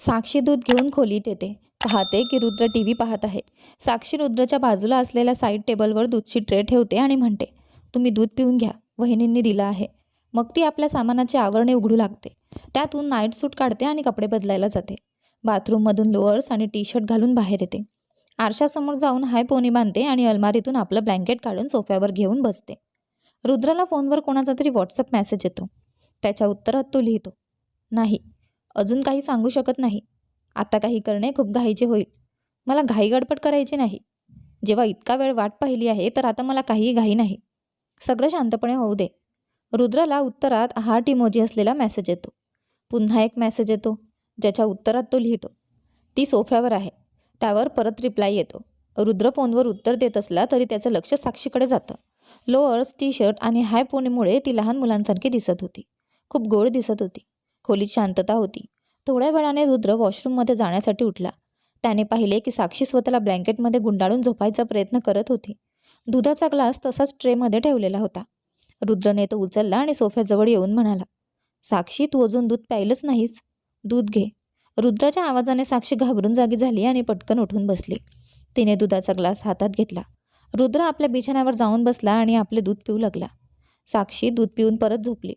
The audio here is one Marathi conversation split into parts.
साक्षी दूध घेऊन खोलीत येते. पाहते की रुद्र टी व्ही पाहत आहे. साक्षी रुद्रच्या बाजूला असलेल्या साईड टेबलवर दूधची ट्रे ठेवते आणि म्हणते तुम्ही दूध पिऊन घ्या. वहिनींनी दिलं आहे. मग ती आपल्या सामानाची आवरणे उघडू लागते. त्यातून नाईट सूट काढते आणि कपडे बदलायला जाते. बाथरूममधून लोअर्स आणि टी शर्ट घालून बाहेर येते. आरशासमोर जाऊन हाय पोनी बांधते आणि अलमारीतून आपलं ब्लँकेट काढून सोफ्यावर घेऊन बसते. रुद्राला फोनवर कोणाचा तरी व्हॉट्सअप मेसेज येतो. त्याच्या उत्तरात तो लिहितो नाही. अजून काही सांगू शकत नाही. आता काही करणे खूप घाईचे होईल. मला घाई गडबड करायची नाही. जेव्हा इतका वेळ वाट पाहिली आहे तर आता मला काहीही घाई नाही. सगळं शांतपणे होऊ दे. रुद्राला उत्तरात हार्ट इमोजी असलेला मेसेज येतो. पुन्हा एक मेसेज येतो ज्याच्या उत्तरात तो लिहितो. ती सोफ्यावर आहे. त्यावर परत रिप्लाय येतो. रुद्र फोनवर उत्तर देत असला तरी त्याचं लक्ष साक्षीकडे जातं. लोअर्स टी शर्ट आणि हाय पोनीमुळे ती लहान मुलांसारखी दिसत होती. खूप गोड दिसत होती. खोलीत शांतता होती. थोड्या वेळाने रुद्र वॉशरूममध्ये जाण्यासाठी उठला. त्याने पाहिले की साक्षी स्वतःला ब्लँकेटमध्ये गुंडाळून झोपायचा प्रयत्न करत होती. दुधाचा ग्लास तसाच ट्रेमध्ये ठेवलेला होता. रुद्रने तो उचलला आणि सोफ्याजवळ येऊन म्हणाला साक्षी तू अजून दूध प्यायलंच नाहीस. दूध घे. रुद्राच्या आवाजाने साक्षी घाबरून जागी झाली आणि पटकन उठून बसली. तिने दुधाचा ग्लास हातात घेतला. रुद्र आपल्या बिछाण्यावर जाऊन बसला आणि आपले दूध पिऊ लागला. साक्षी दूध पिऊन परत झोपली.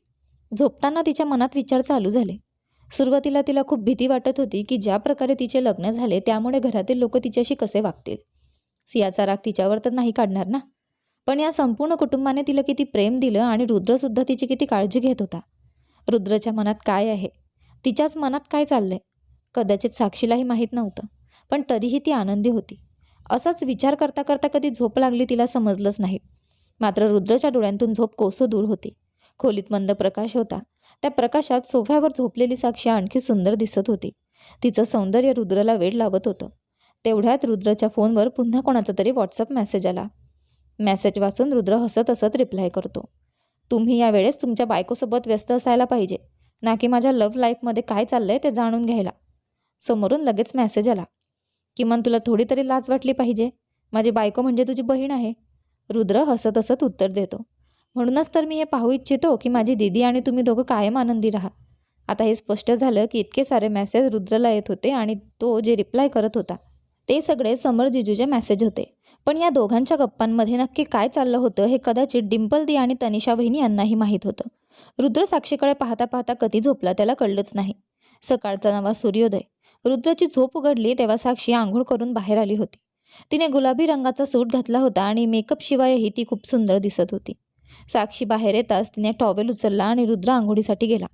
झोपताना तिच्या मनात विचार चालू झाले. सुरुवातीला तिला खूप भीती वाटत होती की ज्या प्रकारे तिचे लग्न झाले त्यामुळे घरातील लोक तिच्याशी कसे वागतील? सियाचा राग तिच्यावर तर नाही काढणार ना? पण या संपूर्ण कुटुंबाने तिला किती प्रेम दिलं आणि रुद्रसुद्धा तिची किती काळजी घेत होता. रुद्रच्या मनात काय आहे? तिच्याच मनात काय चाललंय? कदाचित साक्षीलाही माहीत नव्हतं पण तरीही ती आनंदी होती. असाच विचार करता करता कधी झोप लागली तिला समजलंच नाही. मात्र रुद्रच्या डोळ्यांतून झोप कोसो दूर होती. खोलीत मंद प्रकाश होता. त्या प्रकाशात सोफ्यावर झोपलेली साक्षी आणखी सुंदर दिसत होती. तिचं सौंदर्य रुद्रला वेळ लावत होतं. तेवढ्यात रुद्रच्या फोनवर पुन्हा कोणाचा तरी व्हॉट्सअप मेसेज आला. मेसेज वाचून रुद्र हसत हसत रिप्लाय करतो. तुम्ही यावेळेस तुमच्या बायकोसोबत व्यस्त असायला पाहिजे. ना की माझ्या लव्ह लाईफमध्ये काय चाललंय ते जाणून घ्यायला. समोरून लगेच मेसेज आला. किमान तुला थोडी तरी लाज वाटली पाहिजे. माझी बायको म्हणजे तुझी बहीण आहे. रुद्र हसत हसत उत्तर देतो. म्हणूनच तर मी हे पाहू इच्छितो की माझी दिदी आणि तुम्ही दोघं कायम आनंदी राहा. आता हे स्पष्ट झालं की इतके सारे मेसेज रुद्रला येत होते आणि तो जे रिप्लाय करत होता ते सगळे समर जिजूचे मेसेज होते. पण या दोघांच्या गप्पांमध्ये नक्की काय चाललं होतं हे कदाचित डिम्पल दी आणि तनिषा वहिनी यांनाही माहीत होतं. रुद्र साक्षीकडे पाहता पाहता कधी झोपला त्याला कळलंच नाही. सकाळचा नवा सूर्योदय. रुद्राची झोप उघडली तेव्हा साक्षी आंघोळ करून बाहेर आली होती. तिने गुलाबी रंगाचा सूट घातला होता आणि मेकअपशिवायही ती खूप सुंदर दिसत होती. साक्षी बाहेर येताच तिने टॉवेल उचलला आणि रुद्र आंघोळीसाठी गेला.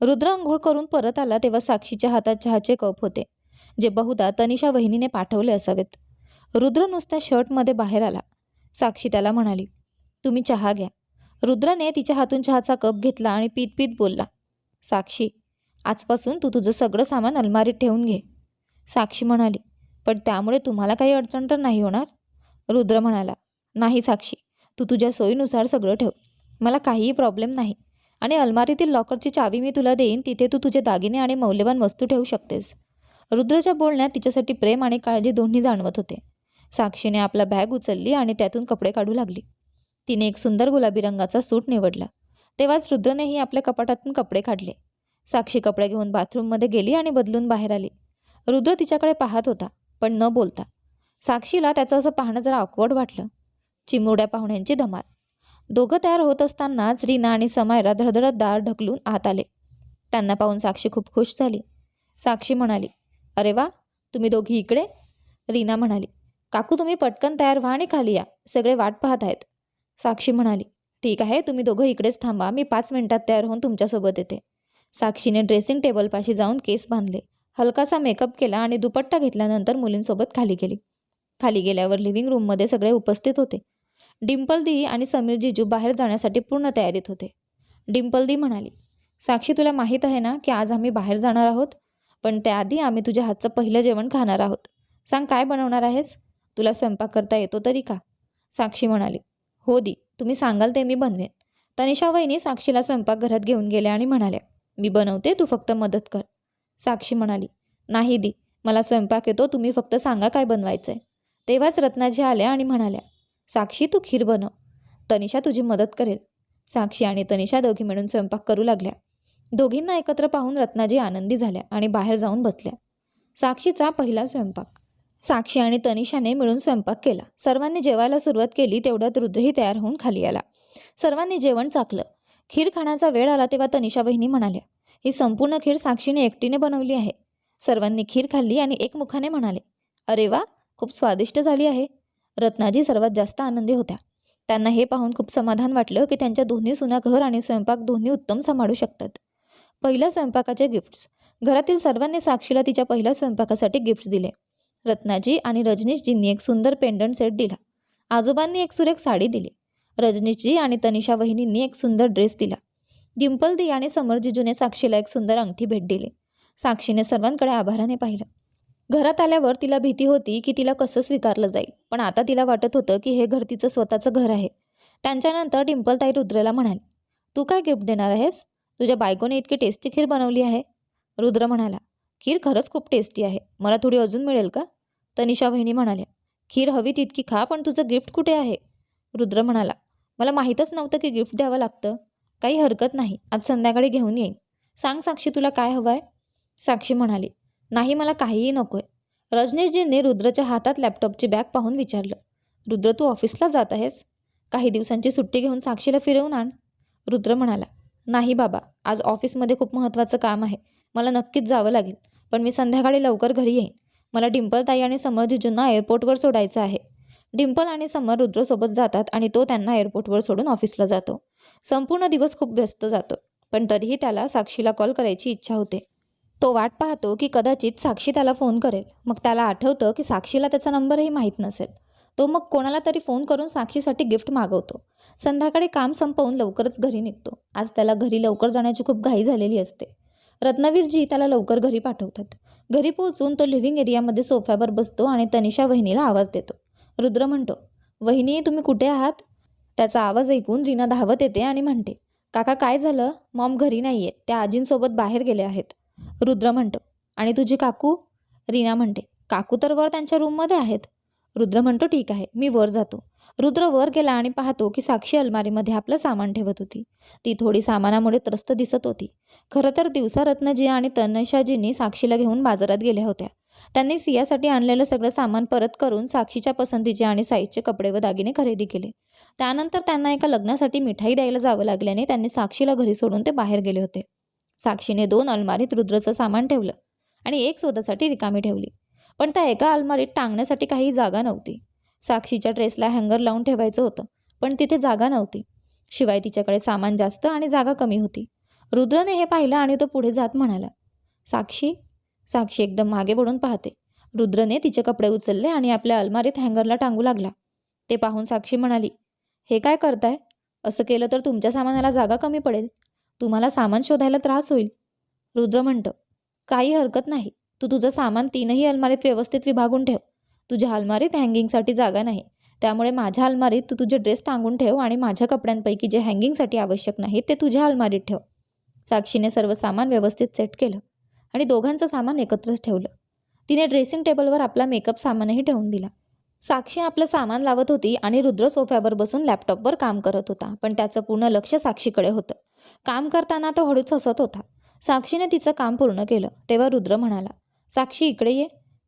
रुद्र आंघोळ करून परत आला तेव्हा साक्षीच्या हातात चहाचे कप होते जे बहुधा तनिषा वहिनीने पाठवले असावेत. रुद्र नुसत्या शर्टमध्ये बाहेर आला. साक्षी त्याला म्हणाली तुम्ही चहा घ्या. रुद्रने तिच्या हातून चहाचा कप घेतला आणि पीत पीत बोलला साक्षी आजपासून तू तुझं सगळं सामान अलमारीत ठेवून घे. साक्षी म्हणाली पण त्यामुळे तुम्हाला काही अडचण तर नाही होणार? रुद्र म्हणाला नाही साक्षी तू तुझ्या सोयीनुसार सगळं ठेव. मला काहीही प्रॉब्लेम नाही. आणि अलमारीतील लॉकरची चावी मी तुला देईन तिथे तू तुझे दागिने आणि मौल्यवान वस्तू ठेवू शकतेस. रुद्रच्या बोलण्यात तिच्यासाठी प्रेम आणि काळजी दोन्ही जाणवत होते. साक्षीने आपला बॅग उचलली आणि त्यातून कपडे काढू लागली. तिने एक सुंदर गुलाबी रंगाचा सूट निवडला. तेव्हाच रुद्रनेही आपल्या कपाटातून कपडे काढले. साक्षी कपडे घेऊन बाथरूममध्ये गेली आणि बदलून बाहेर आली. रुद्र तिच्याकडे पाहत होता पण न बोलता. साक्षीला त्याचं असं पाहणं जरा ऑकवर्ड वाटलं. चिमुरड्या पाहुण्यांची धमाल. दोघं तयार होत असतानाच रीना आणि समायरा धडधडत दार ढकलून आत आले. त्यांना पाहून साक्षी खूप खुश झाली. साक्षी म्हणाली अरे वा तुम्ही दोघी इकडे? रीना म्हणाली काकू तुम्ही पटकन तयार व्हा आणि खाली या सगळे वाट पाहत आहेत. साक्षी म्हणाली ठीक आहे तुम्ही दोघं इकडेच थांबा मी पाच मिनिटात तयार होऊन तुमच्यासोबत येते. साक्षीने ड्रेसिंग टेबलपाशी जाऊन केस बांधले हलकासा मेकअप केला आणि दुपट्टा घेतल्यानंतर मुलींसोबत खाली गेली. खाली गेल्यावर लिव्हिंग रूममध्ये सगळे उपस्थित होते. डिंपल दी आणि समीर जिजू बाहेर जाण्यासाठी पूर्ण तयारीत होते. डिंपल दी म्हणाली साक्षी तुला माहीत आहे ना की आज आम्ही बाहेर जाणार आहोत? पण त्याआधी आम्ही तुझ्या हातचं पहिलं जेवण खाणार आहोत. सांग काय बनवणार आहेस? तुला स्वयंपाक करता येतो तरी का? साक्षी म्हणाली हो दी तुम्ही सांगाल ते मी बनवेन. तनिषा वहिनी साक्षीला स्वयंपाकघरात घेऊन गेल्या आणि म्हणाल्या मी बनवते तू फक्त मदत कर. साक्षी म्हणाली नाही दी मला स्वयंपाक येतो तुम्ही फक्त सांगा काय बनवायचं आहे तेव्हाच रत्नाजी आल्या आणि म्हणाल्या साक्षी तू खीर बनव तनिषा तुझी मदत करेल. साक्षी आणि तनिषा दोघी मिळून स्वयंपाक करू लागल्या. दोघींना एकत्र पाहून रत्नाजी आनंदी झाल्या आणि बाहेर जाऊन बसल्या. साक्षीचा पहिला स्वयंपाक. साक्षी आणि तनिषाने मिळून स्वयंपाक केला. सर्वांनी जेवायला सुरुवात केली तेवढ्यात रुद्रही तयार होऊन खाली आला. सर्वांनी जेवण चाकलं. खीर खाण्याचा वेळ आला तेव्हा तनिषा बहिणी म्हणाल्या ही संपूर्ण खीर साक्षीने एकटीने बनवली आहे. सर्वांनी खीर खाल्ली आणि एकमुखाने म्हणाले अरे वा खूप स्वादिष्ट झाली आहे. रत्नाजी सर्वात जास्त आनंदी होत्या. त्यांना हे पाहून खूप समाधान वाटलं की त्यांच्या दोन्ही सुना घर आणि स्वयंपाक दोन्ही उत्तम सांभाळू शकतात. पहिल्या स्वयंपाकाचे गिफ्ट्स घरातील सर्वांनी साक्षीला तिच्या पहिल्या स्वयंपाकासाठी गिफ्ट्स दिले. रत्नाजी आणि रजनीशजींनी एक सुंदर पेंडंट सेट दिला. आजोबांनी एक सुरेख साडी दिली. रजनीशजी आणि तनिषा वहिनींनी एक सुंदर ड्रेस दिला. डिंपल दी आणि समरजिजूने साक्षीला एक सुंदर अंगठी भेट दिली. साक्षीने सर्वांकडे आभाराने पाहिलं. घरात आल्यावर तिला भीती होती की तिला कसं स्वीकारलं जाईल. पण आता तिला वाटत होतं की हे घर तिचं स्वतःचं घर आहे. त्यांच्यानंतर डिंपलताई रुद्रला म्हणाली तू काय गिफ्ट देणार आहेस? तुझ्या बायकोने इतकी टेस्टी खीर बनवली आहे. रुद्र म्हणाला खीर खरंच खूप टेस्टी आहे. मला थोडी अजून मिळेल का? तनिषा वहिनी म्हणाल्या खीर हवी तितकी खा पण तुझं गिफ्ट कुठे आहे? रुद्र म्हणाला मला माहीतच नव्हतं की गिफ्ट द्यावं लागतं. काही हरकत नाही. आज संध्याकाळी घेऊन येईन. सांग साक्षी तुला काय हवं आहे साक्षी म्हणाली नाही मला काहीही नको आहे रजनीशजींनी रुद्रच्या हातात लॅपटॉपची बॅग पाहून विचारलं रुद्र तू ऑफिसला जात आहेस? काही दिवसांची सुट्टी घेऊन साक्षीला फिरवून आण. रुद्र म्हणाला नाही बाबा आज ऑफिसमध्ये खूप महत्त्वाचं काम आहे. मला नक्कीच जावं लागेल पण मी संध्याकाळी लवकर घरी येईन. मला डिंपलताई आणि समर जिजूंना एअरपोर्टवर सोडायचं आहे. डिंपल आणि समर रुद्रसोबत जातात आणि तो त्यांना एअरपोर्टवर सोडून ऑफिसला जातो. संपूर्ण दिवस खूप व्यस्त जातो पण तरीही त्याला साक्षीला कॉल करायची इच्छा होते. तो वाट पाहतो की कदाचित साक्षी त्याला फोन करेल. मग त्याला आठवतं की साक्षीला त्याचा नंबरही माहीत नसेल. तो मग कोणाला तरी फोन करून साक्षीसाठी गिफ्ट मागवतो. संध्याकाळी काम संपवून लवकरच घरी निघतो. आज त्याला घरी लवकर जाण्याची खूप घाई झालेली असते. रत्नवीरजी त्याला लवकर घरी पाठवतात. घरी पोहोचून तो लिव्हिंग एरियामध्ये सोफ्यावर बसतो आणि तनिषा वहिनीला आवाज देतो. रुद्र म्हणतो वहिनी तुम्ही कुठे आहात? त्याचा आवाज ऐकून रीना धावत येते आणि म्हणते काका काय झालं? मॉम घरी नाही आहेत त्या आजींसोबत बाहेर गेले आहेत. रुद्र म्हणतो. आणि तुझी काकू? रीना म्हणते. काकू तर वर त्यांच्या रूममध्ये आहेत. रुद्र म्हणतो ठीक आहे मी वर जातो. रुद्र वर गेला आणि पाहतो की साक्षी अलमारीमध्ये आपलं सामान ठेवत होती. ती थोडी सामानामुळे त्रस्त दिसत होती. खरं तर दिवसा रत्नजी आणि तनशाजींनी साक्षीला घेऊन बाजारात गेल्या होत्या. त्यांनी सियासाठी आणलेलं सगळं सामान परत करून साक्षीच्या पसंतीचे आणि साईजचे कपडे व दागिने खरेदी केले. त्यानंतर त्यांना एका लग्नासाठी मिठाई द्यायला जावं लागल्याने त्यांनी साक्षीला घरी सोडून ते बाहेर गेले होते. साक्षीने दोन अलमारीत रुद्रचं सामान ठेवलं आणि एक स्वतःसाठी रिकामी ठेवली. पण त्या एका अलमारीत टांगण्यासाठी काही जागा नव्हती. साक्षीच्या ड्रेसला हँगर लावून ठेवायचं होतं पण तिथे जागा नव्हती. शिवाय तिच्याकडे सामान जास्त आणि जागा कमी होती. रुद्रने हे पाहिलं आणि तो पुढे जात म्हणाला साक्षी साक्षी एकदम मागे वळून पाहते. रुद्रने तिचे कपडे उचलले आणि आपल्या अलमारीत हँगरला टांगू लागला. ते पाहून साक्षी म्हणाली हे काय करताय? असं केलं तर तुमच्या सामानाला जागा कमी पडेल. तुम्हाला सामान शोधायला त्रास होईल. रुद्र म्हणतं काही हरकत नाही. तू तुझं सामान तीनही अलमारीत व्यवस्थित विभागून ठेव. तुझ्या अलमारीत हँगिंगसाठी जागा नाही. त्यामुळे माझ्या अलमारीत तू तुझे ड्रेस टांगून ठेव आणि माझ्या कपड्यांपैकी जे हँगिंगसाठी आवश्यक नाही ते तुझ्या अलमारीत ठेव. साक्षीने सर्व सामान व्यवस्थित सेट केलं आणि दोघांचं सामान एकत्रच ठेवलं. तिने ड्रेसिंग टेबलवर आपला मेकअप सामानही ठेवून दिला. साक्षी आपलं सामान लावत होती आणि रुद्र सोफ्यावर बसून लॅपटॉपवर काम करत होता पण त्याचं पूर्ण लक्ष साक्षीकडे होतं. काम करताना तो हळूच हसत होता. साक्षीने तिचं काम पूर्ण केलं तेव्हा रुद्र म्हणाला साक्षी इकडे ये.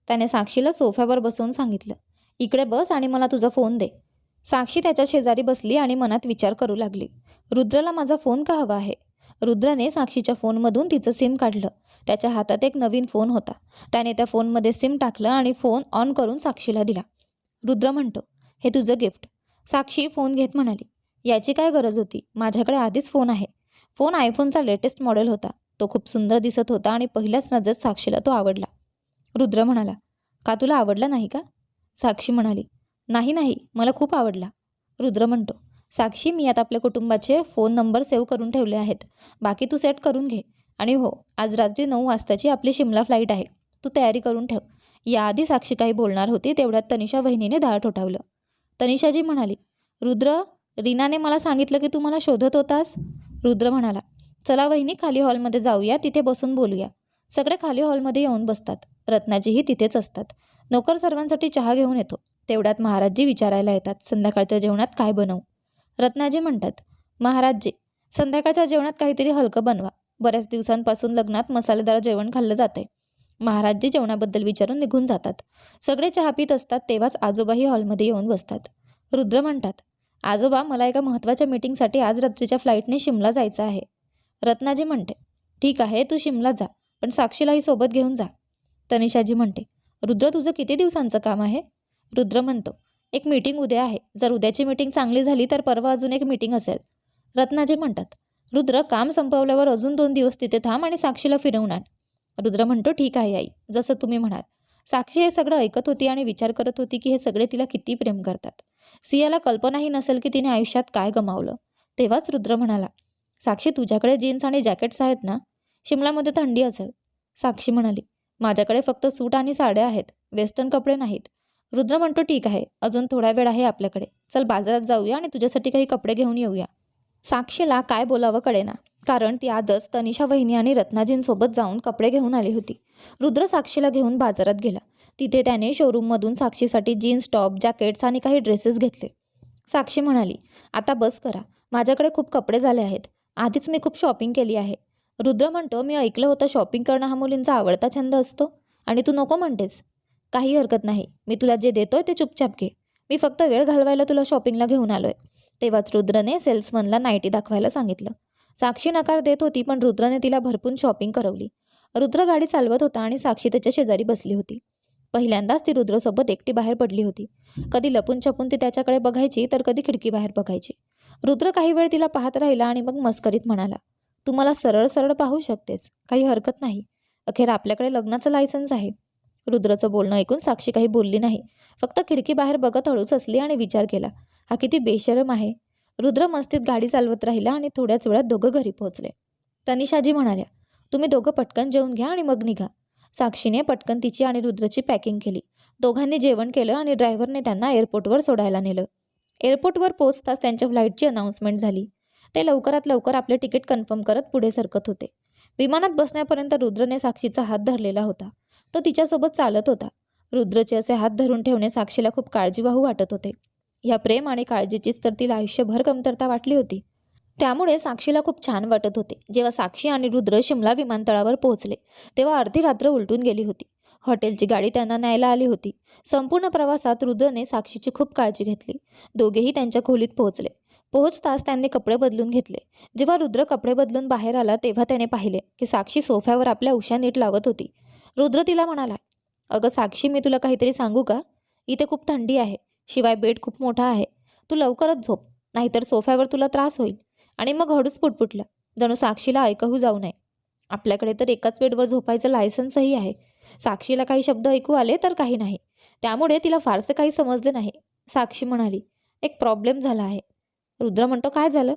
त्याने साक्षीला सोफ्यावर बसवून सांगितलं इकडे बस आणि मला तुझा फोन दे. साक्षी त्याच्या शेजारी बसली आणि मनात विचार करू लागली रुद्रला माझा फोन का हवा आहे? रुद्रने साक्षीच्या फोनमधून तिचं सिम काढलं. त्याच्या हातात एक नवीन फोन होता. त्याने त्या फोनमध्ये सिम टाकलं आणि फोन ऑन करून साक्षीला दिला. रुद्र म्हणतो हे तुझं गिफ्ट. साक्षी फोन घेत म्हणाली याची काय गरज होती? माझ्याकडे आधीच फोन आहे. फोन आयफोनचा लेटेस्ट मॉडेल होता. तो खूप सुंदर दिसत होता आणि पहिल्याच नजरेत साक्षीला तो आवडला. रुद्र म्हणाला का तुला आवडला नाही का? साक्षी म्हणाली नाही नाही मला खूप आवडला. रुद्र म्हणतो साक्षी मी आता आपल्या कुटुंबाचे फोन नंबर सेव्ह करून ठेवले आहेत. बाकी तू सेट करून घे. आणि हो आज रात्री नऊ वाजताची आपली शिमला फ्लाईट आहे. तू तयारी करून ठेव. याआधी साक्षी काही बोलणार होती तेवढ्यात तनिषा वहिनीने दार ठोठावलं. तनिषाजी म्हणाली रुद्र रीनाने मला सांगितलं की तू मला शोधत होतास? रुद्र म्हणाला चला वहिनी खाली हॉलमध्ये जाऊया तिथे बसून बोलूया. सगळे खाली हॉलमध्ये येऊन बसतात. रत्नाजीही तिथेच असतात. नोकर सर्वांसाठी चहा घेऊन येतो. तेवढ्यात महाराजजी विचारायला येतात संध्याकाळच्या जेवणात काय बनवू? रत्नाजी म्हणतात महाराजजी संध्याकाळच्या जेवणात काहीतरी हलकं बनवा. बऱ्याच दिवसांपासून लग्नात मसालेदार जेवण खाल्लं जातंय. महाराजजी जेवणाबद्दल विचारून निघून जातात. सगळे चहा पित असतात तेव्हाच आजोबाही हॉलमध्ये येऊन बसतात. रुद्र म्हणतात आजोबा मला एका महत्त्वाच्या मीटिंगसाठी आज रात्रीच्या फ्लाईटने शिमला जायचं आहे. रत्नाजी म्हणते ठीक आहे तू शिमला जा पण साक्षीलाही सोबत घेऊन जा. तनिषाजी म्हणते रुद्र तुझं किती दिवसांचं काम आहे? रुद्र म्हणतो एक मीटिंग उद्या आहे. जर उद्याची मीटिंग चांगली झाली तर परवा अजून एक मीटिंग असेल. रत्नाजी म्हणतात रुद्र काम संपवल्यावर अजून दोन दिवस तिथे थांब आणि साक्षीला फिरवून आण. रुद्र म्हणतो ठीक आहे आई जसं तुम्ही म्हणाल. साक्षी हे सगळं ऐकत होती आणि विचार करत होती की हे सगळे तिला किती प्रेम करतात. सियाला कल्पनाही नसेल की तिने आयुष्यात काय गमावलं. तेव्हाच रुद्र म्हणाला साक्षी तुझ्याकडे जीन्स आणि जॅकेट्स आहेत ना? शिमलामध्ये थंडी असेल. साक्षी म्हणाली माझ्याकडे फक्त सूट आणि साड्या आहेत वेस्टर्न कपडे नाहीत. रुद्र म्हणतो ठीक आहे अजून थोडा वेळ आहे आपल्याकडे. चल बाजारात जाऊया आणि तुझ्यासाठी काही कपडे घेऊन येऊया. साक्षीला काय बोलावं कळेना. कारण ती आजच तनिषा वहिनी आणि रत्नाजींसोबत जाऊन कपडे घेऊन आली होती. रुद्र साक्षीला घेऊन बाजारात गेला. तिथे त्याने शोरूममधून साक्षीसाठी जीन्स टॉप जॅकेट्स आणि काही ड्रेसेस घेतले. साक्षी म्हणाली आता बस करा. माझ्याकडे खूप कपडे झाले आहेत. आधीच मी खूप शॉपिंग केली आहे. रुद्र म्हणतो मी ऐकलं होतं शॉपिंग करणं हा मुलींचा आवडता छंद असतो. आणि तू नको म्हणतेस. काही हरकत नाही. मी तुला जे देतोय ते चुपचाप घे. मी फक्त वेळ घालवायला तुला शॉपिंगला घेऊन आलोय. तेव्हाच रुद्रने सेल्समनला नाईटी दाखवायला सांगितलं. साक्षी नकार देत होती पण रुद्रने तिला भरपूर शॉपिंग करवली. रुद्र गाडी चालवत होता आणि साक्षी त्याच्या शेजारी बसली होती. पहिल्यांदाच ती रुद्रसोबत एकटी बाहेर पडली होती. कधी लपून छपून ती त्याच्याकडे बघायची तर कधी खिडकी बाहेर बघायची. रुद्र काही वेळ तिला पाहत राहिला आणि मग मस्करीत म्हणाला तू मला सरळ सरळ पाहू शकतेस. काही हरकत नाही. अखेर आपल्याकडे लग्नाचं लायसन्स आहे. रुद्रचं बोलणं ऐकून साक्षी काही बोलली नाही. फक्त खिडकी बाहेर बघत हळूच असली आणि विचार केला हा किती बेशरम आहे. रुद्र मस्तीत गाडी चालवत राहिला आणि थोड्याच वेळात दोघं घरी पोहोचले. तनिषाजी म्हणाल्या तुम्ही दोघं पटकन जेवून घ्या आणि मग निघा. साक्षीने पटकन तिची आणि रुद्रची पॅकिंग केली. दोघांनी जेवण केलं आणि ड्रायव्हरने त्यांना एअरपोर्टवर सोडायला नेलं. एअरपोर्टवर पोहोचताच त्यांच्या फ्लाईटची अनाऊन्समेंट झाली. ते लवकरात लवकर आपले तिकीट कन्फर्म करत पुढे सरकत होते. विमानात बसण्यापर्यंत रुद्रने साक्षीचा हात धरलेला होता. तो तिच्यासोबत चालत होता. रुद्रचे असे हात धरून ठेवणे साक्षीला खूप काळजीवाहू वाटत होते. ह्या प्रेम आणि काळजीचीच तर तिला आयुष्यभर कमतरता वाटली होती. त्यामुळे साक्षीला खूप छान वाटत होते. जेव्हा साक्षी आणि रुद्र शिमला विमानतळावर पोहोचले तेव्हा अर्धी रात्र उलटून गेली होती. हॉटेलची गाडी त्यांना न्यायला आली होती. संपूर्ण प्रवासात रुद्रने साक्षीची खूप काळजी घेतली. दोघेही त्यांच्या खोलीत पोहोचले. पोहोचताच त्यांनी कपडे बदलून घेतले. जेव्हा रुद्र कपडे बदलून बाहेर आला तेव्हा त्याने पाहिले की साक्षी सोफ्यावर आपल्या उशा नीट लावत होती. रुद्र तिला म्हणाला अगं साक्षी मी तुला काहीतरी सांगू का? इथे खूप थंडी आहे. शिवाय बेड खूप मोठा आहे. तू लवकरच झोप नाहीतर सोफ्यावर तुला त्रास होईल. आणि मग हळूच पुटपुटलं. जणू साक्षीला ऐकहू जाऊ नये. आपल्याकडे तर एकाच बेडवर झोपायचं लायसन्सही आहे. साक्षीला काही शब्द ऐकू आले तर काही नाही. त्यामुळे तिला फारसं काही समजले नाही. साक्षी म्हणाली एक प्रॉब्लेम झाला आहे. रुद्र म्हणतो काय झालं?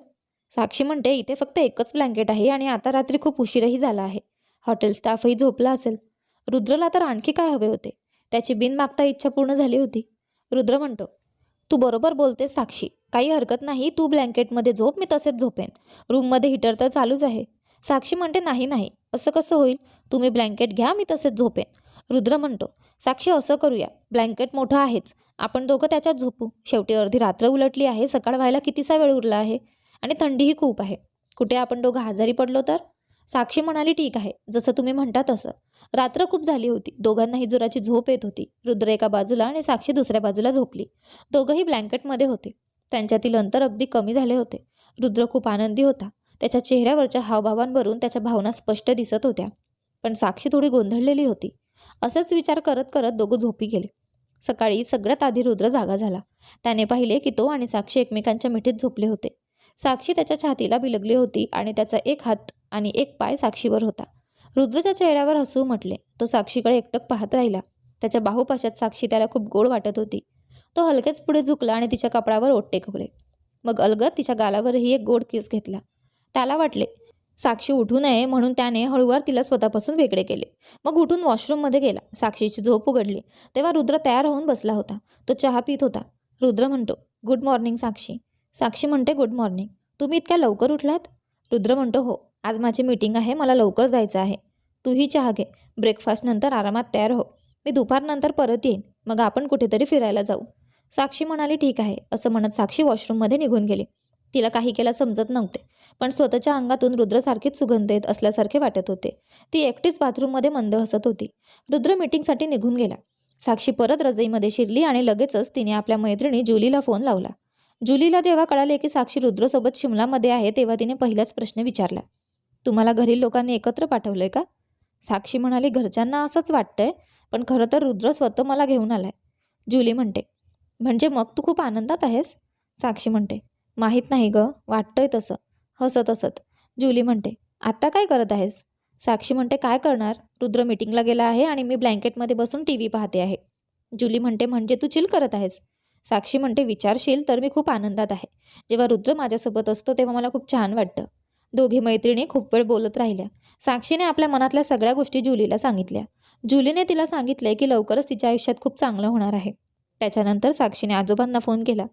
साक्षी म्हणते इथे फक्त एकच ब्लँकेट आहे आणि आता रात्री खूप उशीरही झाला आहे. हॉटेल स्टाफही झोपला असेल. रुद्रला तर आणखी काय हवे होते? त्याची बिन मागता इच्छा पूर्ण झाली होती. रुद्र म्हणतो तू बरोबर बोलतेस साक्षी. काही हरकत नाही तू ब्लँकेटमध्ये झोप मी तसेच झोपेन. रूममध्ये हिटर तर चालूच आहे. साक्षी म्हणते नाही नाही. असं कसं होईल? तुम्ही ब्लँकेट घ्या मी तसेच झोपेन. रुद्र म्हणतो साक्षी असं करूया. ब्लँकेट मोठं आहेच. आपण दोघं त्याच्यात झोपू. शेवटी अर्धी रात्र उलटली आहे. सकाळ व्हायला कितीसा वेळ उरला आहे? आणि थंडीही खूप आहे. कुठे आपण दोघं आजारी पडलो तर? साक्षी म्हणाली ठीक आहे. जसं तुम्ही म्हणता तसं. रात्र खूप झाली होती. दोघांनाही जोराची झोप येत होती. रुद्र एका बाजूला आणि साक्षी दुसऱ्या बाजूला झोपली. दोघंही ब्लँकेटमध्ये होते. त्यांच्यातील अंतर अगदी कमी झाले होते. रुद्र खूप आनंदी होता. त्याच्या चेहऱ्यावरच्या हावभावांवरून त्याच्या भावना स्पष्ट दिसत होत्या. पण साक्षी थोडी गोंधळलेली होती. असेच विचार करत करत दोघं झोपी गेले. सकाळी सगळ्यात आधी रुद्र जागा झाला. त्याने पाहिले की तो आणि साक्षी एकमेकांच्या मिठीत झोपले होते. साक्षी त्याच्या छातीला बिलगली होती आणि त्याचा एक हात आणि एक पाय साक्षीवर होता. रुद्रच्या चेहऱ्यावर हसू म्हटले. तो साक्षीकडे एकटक पाहत राहिला. त्याच्या बाहुपाशात साक्षी त्याला खूप गोड वाटत होती. तो हलकेच पुढे झुकला आणि तिच्या कपडावर ओट टेकवले. मग अलगत तिच्या गालावरही एक गोड किस घेतला. त्याला वाटले साक्षी उठू नये म्हणून त्याने हळूवार तिला स्वतःपासून वेगळे केले. मग उठून वॉशरूममध्ये गेला. साक्षीची झोप उघडली. तेव्हा रुद्र तयार होऊन बसला होता. तो चहा पित होता. रुद्र म्हणतो गुड मॉर्निंग साक्षी. साक्षी म्हणते गुड मॉर्निंग तुम्ही इतक्या लवकर उठलात? रुद्र म्हणतो हो. आज माझी मीटिंग आहे. मला लवकर जायचं आहे. तूही चहा घे. ब्रेकफास्टनंतर आरामात तयार हो. मी दुपारनंतर परत येईन. मग आपण कुठेतरी फिरायला जाऊ. साक्षी म्हणाली ठीक आहे. असं म्हणत साक्षी वॉशरूममध्ये निघून गेली. तिला काही केला समजत नव्हते पण स्वतःच्या अंगातून रुद्रसारखीच सुगंध येत असल्यासारखे वाटत होते. ती एकटीच बाथरूममध्ये मंद हसत होती. रुद्र मीटिंगसाठी निघून गेला. साक्षी परत रजईमध्ये शिरली आणि लगेचच तिने आपल्या मैत्रिणी जुलीला फोन लावला. जुलीला जेव्हा कळाले की साक्षी रुद्रसोबत शिमलामध्ये आहे तेव्हा तिने पहिलाच प्रश्न विचारला. तुम्हाला घरी लोकांनी एकत्र पाठवलंय का? साक्षी म्हणाली घरच्यांना असंच वाटतंय पण खरं तर रुद्र स्वतः मला घेऊन आलाय. जुली म्हणते म्हणजे मग तू खूप आनंदात आहेस? साक्षी म्हणते माहीत नाही ग वाटतंय तसं. हसत हसत. जुली म्हणते आत्ता काय करत आहेस? साक्षी म्हणते काय करणार? रुद्र मीटिंगला गेला आहे आणि मी ब्लँकेटमध्ये बसून टी व्ही पाहते आहे. जुली म्हणते म्हणजे तू चिल करत आहेस? साक्षी म्हणते विचारशील तर मी खूप आनंदात आहे. जेव्हा रुद्र माझ्यासोबत असतो तेव्हा मला खूप छान वाटतं. दोघी मैत्रिणी खूप वेळ बोलत राहिल्या. साक्षीने आपल्या मनातल्या सगळ्या गोष्टी जुलीला सांगितल्या. जुलीने तिला सांगितले की लवकरच तिच्या आयुष्यात खूप चांगलं होणार आहे. त्याच्यानंतर साक्षीने आजोबांना फोन केला.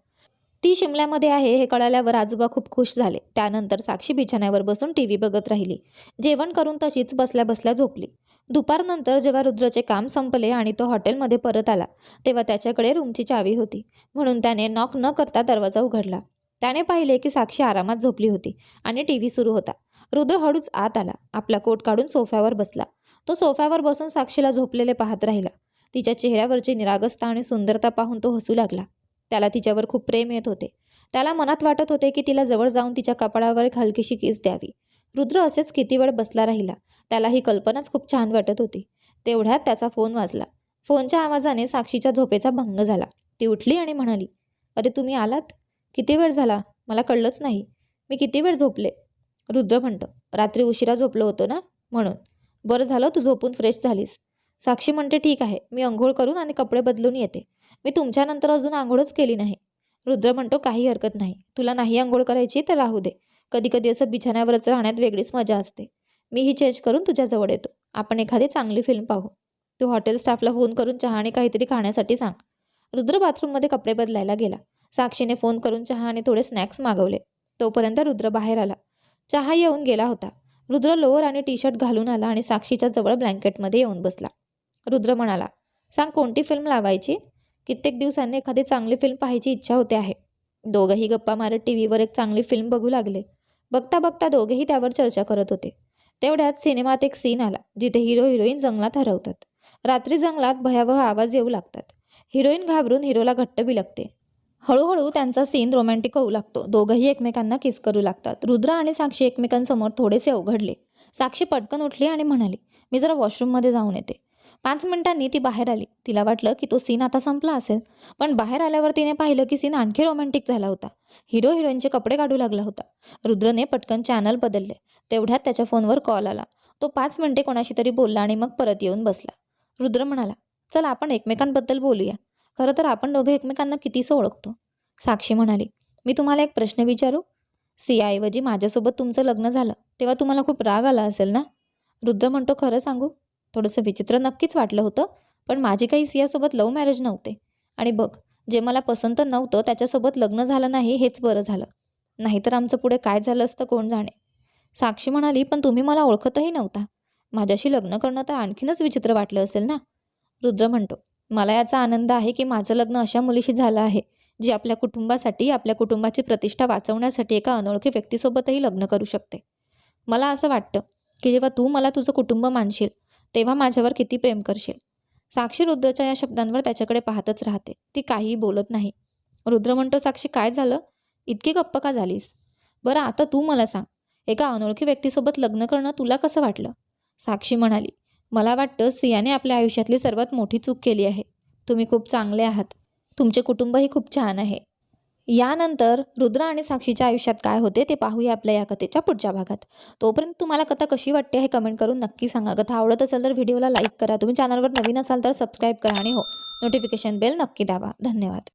ती शिमल्यामध्ये आहे हे कळाल्यावर आजोबा खूप खुश झाले. त्यानंतर साक्षी बिछाण्यावर बसून टी व्ही बघत राहिली. जेवण करून तशीच बसल्या बसल्या झोपली. दुपारनंतर जेव्हा रुद्रचे काम संपले आणि तो हॉटेलमध्ये परत आला तेव्हा त्याच्याकडे रूमची चावी होती. म्हणून त्याने नॉक न करता दरवाजा उघडला. त्याने पाहिले की साक्षी आरामात झोपली होती आणि टी व्ही सुरू होता. रुद्र हळूच आत आला. आपला कोट काढून सोफ्यावर बसला. तो सोफ्यावर बसून साक्षीला झोपलेले पाहत राहिला. तिच्या चेहऱ्यावरची निरागसता आणि सुंदरता पाहून तो हसू लागला. त्याला तिच्यावर खूप प्रेम येत होते. त्याला मनात वाटत होते की तिला जवळ जाऊन तिच्या कपाळावर एक हलकीशी किस द्यावी. रुद्र असेच किती वेळ बसला राहिला. त्याला ही कल्पनाच खूप छान वाटत होती. तेवढ्यात त्याचा फोन वाजला. फोनच्या आवाजाने साक्षीच्या झोपेचा भंग झाला. ती उठली आणि म्हणाली अरे तुम्ही आलात? किती वेळ झाला? मला कळलंच नाही. मी किती वेळ झोपले? रुद्र म्हणतो रात्री उशिरा झोपलो होतो ना? म्हणून. बरं झालं तू झोपून फ्रेश झालीस. साक्षी म्हणते ठीक आहे मी अंघोळ करून आणि कपडे बदलून येते. मी तुमच्यानंतर अजून आंघोळच केली नाही. रुद्र म्हणतो काही हरकत नाही. तुला नाही आंघोळ करायची तर राहू दे. कधी कधी असं बिछाण्यावरच राहण्यात वेगळीच मजा असते. मी ही चेंज करून तुझ्याजवळ येतो. आपण एखादी चांगली फिल्म पाहू. तू हॉटेल स्टाफला फोन करून चहा आणि काहीतरी खाण्यासाठी सांग. रुद्र बाथरूममध्ये कपडे बदलायला गेला. साक्षीने फोन करून चहा आणि थोडे स्नॅक्स मागवले. तोपर्यंत रुद्र बाहेर आला. चहा येऊन गेला होता. रुद्र लोअर आणि टी शर्ट घालून आला आणि साक्षीच्या जवळ ब्लँकेटमध्ये येऊन बसला. रुद्र म्हणाला सांग कोणती फिल्म लावायची? कित्येक दिवसांनी एखादी चांगली फिल्म पाहायची इच्छा होते आहे. दोघंही गप्पा मारत टी व्हीवर एक चांगली फिल्म बघू लागले. बघता बघता दोघेही त्यावर चर्चा करत होते. तेवढ्यात सिनेमात एक सीन आला जिथे हिरो हिरोईन जंगलात हरवतात. रात्री जंगलात भयावह आवाज येऊ लागतात. हिरोईन घाबरून हिरोला घट्ट बिलगते. हळूहळू त्यांचा सीन रोमॅन्टिक होऊ लागतो. दोघंही एकमेकांना किस करू लागतात. रुद्र आणि साक्षी एकमेकांसमोर थोडेसे अवघडले. साक्षी पटकन उठली आणि म्हणाली मी जरा वॉशरूममध्ये जाऊन येते. पाच मिनिटांनी ती बाहेर आली. तिला वाटलं की तो सीन आता संपला असेल. पण बाहेर आल्यावर तिने पाहिलं की सीन आणखी रोमॅन्टिक झाला होता. हिरो हिरोईनचे कपडे काढू लागला होता. रुद्रने पटकन चॅनल बदलले. तेवढ्यात त्याच्या फोनवर कॉल आला. तो पाच मिनिटे कोणाशी तरी बोलला आणि मग परत येऊन बसला. रुद्र म्हणाला चल आपण एकमेकांबद्दल बोलूया. खरं तर आपण दोघे एकमेकांना कितीसं ओळखतो. साक्षी म्हणाली मी तुम्हाला एक प्रश्न विचारू? सियाऐवजी माझ्यासोबत तुमचं लग्न झालं तेव्हा तुम्हाला खूप राग आला असेल ना? रुद्र म्हणतो खरं सांगू? थोडंसं विचित्र नक्कीच वाटलं होतं पण माझी काही सियासोबत लव्ह मॅरेज नव्हते. आणि बघ जे मला पसंत नव्हतं त्याच्यासोबत लग्न झालं नाही हेच बरं झालं. नाहीतर आमचं पुढे काय झालं असतं कोण जाणे? साक्षी म्हणाली पण तुम्ही मला ओळखतही नव्हता. माझ्याशी लग्न करणं तर आणखीनच विचित्र वाटलं असेल ना? रुद्र म्हणतो मला याचा आनंद आहे की माझं लग्न अशा मुलीशी झालं आहे जी आपल्या कुटुंबासाठी आपल्या कुटुंबाची प्रतिष्ठा वाचवण्यासाठी एका अनोळखी व्यक्तीसोबतही लग्न करू शकते. मला असं वाटतं की जेव्हा तू मला तुझं कुटुंब मानशील तेव्हा माझ्यावर किती प्रेम करशील? साक्षी रुद्रच्या या शब्दांवर त्याच्याकडे पाहतच राहते. ती काहीही बोलत नाही. रुद्र म्हणतो साक्षी काय झालं? इतकी गप्प का झालीस? बरं आता तू मला सांग. एका अनोळखी व्यक्तीसोबत लग्न करणं तुला कसं वाटलं? साक्षी म्हणाली मला वाटतं सियाने आपल्या आयुष्यातली सर्वात मोठी चूक केली आहे. तुम्ही खूप चांगले आहात. तुमचे कुटुंबही खूप छान आहे. यानंतर रुद्र आणि साक्षीच्या आयुष्यात काय होते ते पाहूया आपल्या या कथेच्या पुढच्या भागात. तोपर्यंत तुम्हाला कथा कशी वाटते हे कमेंट करून नक्की सांगा. कथा आवडत असेल तर व्हिडिओला लाईक करा. तुम्ही चॅनलवर नवीन असाल तर सबस्क्राईब करा आणि हो नोटिफिकेशन बेल नक्की दाबा. धन्यवाद.